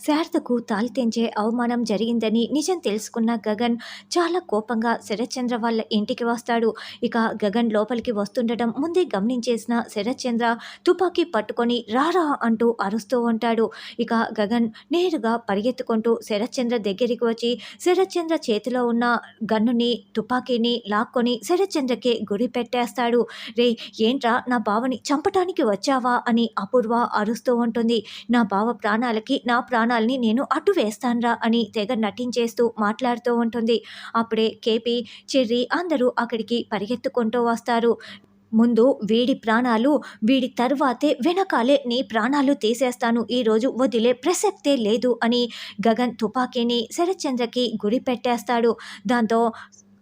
శారదకు తాళి తెంచే అవమానం జరిగిందని నిజం తెలుసుకున్న గగన్ చాలా కోపంగా శరత్చంద్ర వాళ్ళ ఇంటికి వస్తాడు. ఇక గగన్ లోపలికి వస్తుండటం ముందే గమనించేసిన శరత్చంద్ర తుపాకీ పట్టుకొని రారా అంటూ అరుస్తూ ఉంటాడు. ఇక గగన్ నేరుగా పరిగెత్తుకుంటూ శరత్చంద్ర దగ్గరికి వచ్చి శరత్చంద్ర చేతిలో ఉన్న గన్నుని తుపాకీని లాక్కొని శరత్చంద్రకే గురి పెట్టేస్తాడు. రే ఏంట్రా నా బావని చంపటానికి వచ్చావా? అని అపూర్వ అరుస్తూ ఉంటుంది. నా బావ ప్రాణాలకి నా ప్రాణ ప్రాణాలని నేను అటు వేస్తాన్రా అని తెగ నటించేస్తూ మాట్లాడుతూ ఉంటుంది. అప్పుడే కేపీ చెర్రీ అందరూ అక్కడికి పరిగెత్తుకుంటూ వస్తారు. ముందు వీడి ప్రాణాలు వీడి తర్వాతే వెనకాలే నీ ప్రాణాలు తీసేస్తాను. ఈరోజు వదిలే ప్రసక్తే లేదు అని గగన్ తుపాకీని శరత్చంద్రకి గురి పెట్టేస్తాడు దాంతో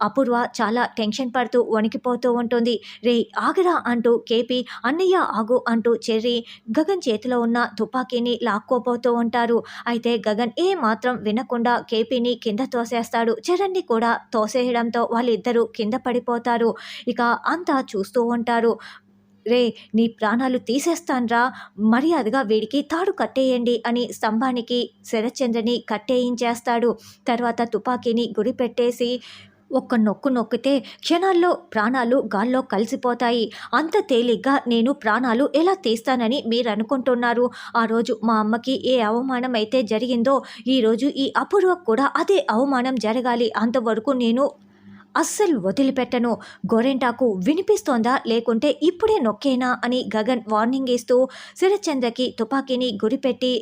అపూర్వ చాలా టెన్షన్ పడుతూ వణికిపోతూ ఉంటుంది. రే ఆగరా అంటూ కేపీ అన్నయ్య ఆగు అంటూ చెర్రి గగన్ చేతిలో ఉన్న తుపాకీని లాక్కోపోతూ ఉంటారు. అయితే గగన్ ఏ మాత్రం వినకుండా కేపీని కింద తోసేస్తాడు. చరణ్ని కూడా తోసేయడంతో వాళ్ళిద్దరూ కింద పడిపోతారు. ఇక అంతా చూస్తూ ఉంటారు. రే నీ ప్రాణాలు తీసేస్తాన్రా. మర్యాదగా వీడికి తాడు కట్టేయండి అని స్తంభానికి శరత్చంద్రని కట్టేయించేస్తాడు. తర్వాత తుపాకీని గురిపెట్టేసి ఒక్క నొక్కు నొక్కితే క్షణాల్లో ప్రాణాలు గాల్లో కలిసిపోతాయి. అంత తేలిగ్గా నేను ప్రాణాలు ఎలా తీస్తానని మీరు అనుకుంటున్నారు ఆ రోజు మా అమ్మకి ఏ అవమానం అయితే జరిగిందో ఈరోజు ఈ అపూర్వకు కూడా అదే అవమానం జరగాలి. అంతవరకు నేను అస్సలు వదిలిపెట్టను. గోరెంటాకు వినిపిస్తోందా? లేకుంటే ఇప్పుడే నొక్కేనా? అని గగన్ వార్నింగ్ ఇస్తూ శరత్చంద్రకి తుపాకీని గురిపెట్టి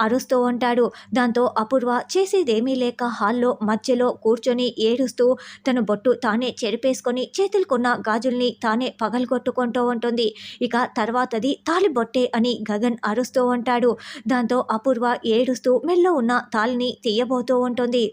అరుస్తూ ఉంటాడు. దాంతో అపూర్వ చేసేదేమీ లేక హాల్లో మధ్యలో కూర్చొని ఏడుస్తూ తన బొట్టు తానే చెరిపేసుకొని చేతులకున్న గాజుల్ని తానే పగలగొట్టుకుంటూ ఉంటుంది. ఇక తర్వాతది తాలి బొట్టే అని గగన్ అరుస్తూ ఉంటాడు. దాంతో అపూర్వ ఏడుస్తూ మెల్లో ఉన్న తాలిని తీయబోతూ ఉంటుంది.